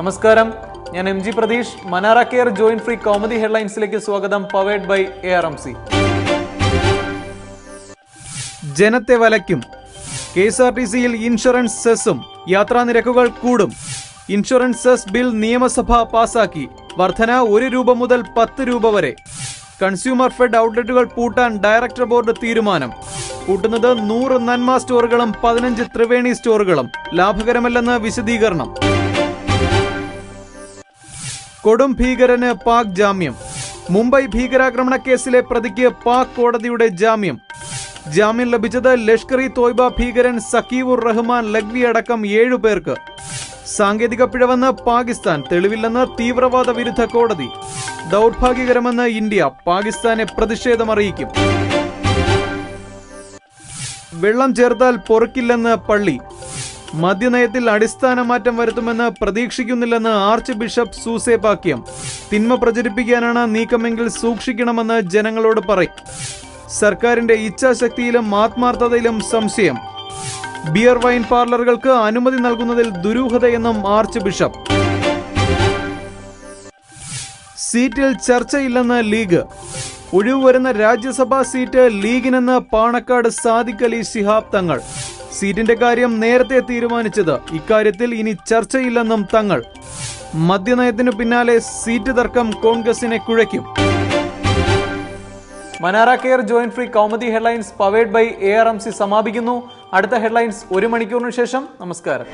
നമസ്കാരം. ഞാൻ M G Pratheesh. Manara care joint free comedy ഹെഡ്ലൈൻസിലേക്ക് സ്വാഗതം powered by A R M C. ജനത്തെ വലയ്ക്കും. കെ എസ് ആർ ടി സിയിൽ ഇൻഷുറൻസ് സെസ്സും യാത്രാ നിരക്കുകൾ കൂടും. ഇൻഷുറൻസ് സെസ് ബിൽ നിയമസഭ പാസാക്കി. വർധന ഒരു രൂപ മുതൽ പത്ത് രൂപ വരെ. കൺസ്യൂമർ ഫെഡ് ഔട്ട്ലെറ്റുകൾ പൂട്ടാൻ ഡയറക്ടർ ബോർഡ് തീരുമാനം. കൂട്ടുന്നത് നൂറ് നന്മ സ്റ്റോറുകളും പതിനഞ്ച് ത്രിവേണി സ്റ്റോറുകളും. ലാഭകരമല്ലെന്ന് വിശദീകരണം. കൊടും ഭീകരന് പാക് ജാമ്യം. മുംബൈ ഭീകരാക്രമണ കേസിലെ പ്രതിക്ക് പാക് കോടതിയുടെ ജാമ്യം. ജാമ്യം ലഭിച്ചത് ലഷ്കർ ഇ തോയ്ബ ഭീകരൻ സക്കീവുർ റഹ്മാൻ ലഗ്വി അടക്കം ഏഴു പേർക്ക്. സാങ്കേതിക പിഴവെന്ന് പാകിസ്ഥാൻ തെളിവില്ലെന്ന് തീവ്രവാദ വിരുദ്ധ കോടതി. ദൗർഭാഗ്യകരമെന്ന് ഇന്ത്യ പാകിസ്ഥാനെ പ്രതിഷേധമറിയിക്കും. വെള്ളം ചേർത്താൽ പൊറുക്കില്ലെന്ന് പള്ളി. മദ്യനയത്തിൽ അടിസ്ഥാന മാറ്റം വരുത്തുമെന്ന് പ്രതീക്ഷിക്കുന്നില്ലെന്ന് ആർച്ച് ബിഷപ്പ് സൂസേപാക്യം തിന്മ പ്രചരിപ്പിക്കാനാണ് നീക്കമെങ്കിൽ സൂക്ഷിക്കണമെന്ന് ജനങ്ങളോട് പറയും. സർക്കാരിന്റെ ഇച്ഛാശക്തിയിലും ആത്മാർത്ഥതയിലും സംശയം. ബിയർ വൈൻ പാർലറുകൾക്ക് അനുമതി നൽകുന്നതിൽ ദുരൂഹതയെന്നും ആർച്ച് ബിഷപ്പ്. സീറ്റിൽ ചർച്ചയില്ലെന്ന് ലീഗ്. ഒഴിവ് വരുന്ന രാജ്യസഭാ സീറ്റ് ലീഗിനെന്ന് പാണക്കാട് സാദിഖ് അലി ശിഹാബ് തങ്ങൾ. സീറ്റിന്റെ കാര്യം നേരത്തെ തീരുമാനിച്ചത്. ഇക്കാര്യത്തിൽ ഇനി ചർച്ചയില്ലെന്നും തങ്ങൾ. മദ്യനയത്തിനു പിന്നാലെ സീറ്റ് തർക്കം കോൺഗ്രസിനെ കുഴയ്ക്കും. Manara care joint free comedy headlines powered by A R M C സമാപിക്കുന്നു. അടുത്ത ഹെഡ്ലൈൻസ് ഒരു മണിക്കൂറിന് ശേഷം. നമസ്കാരം.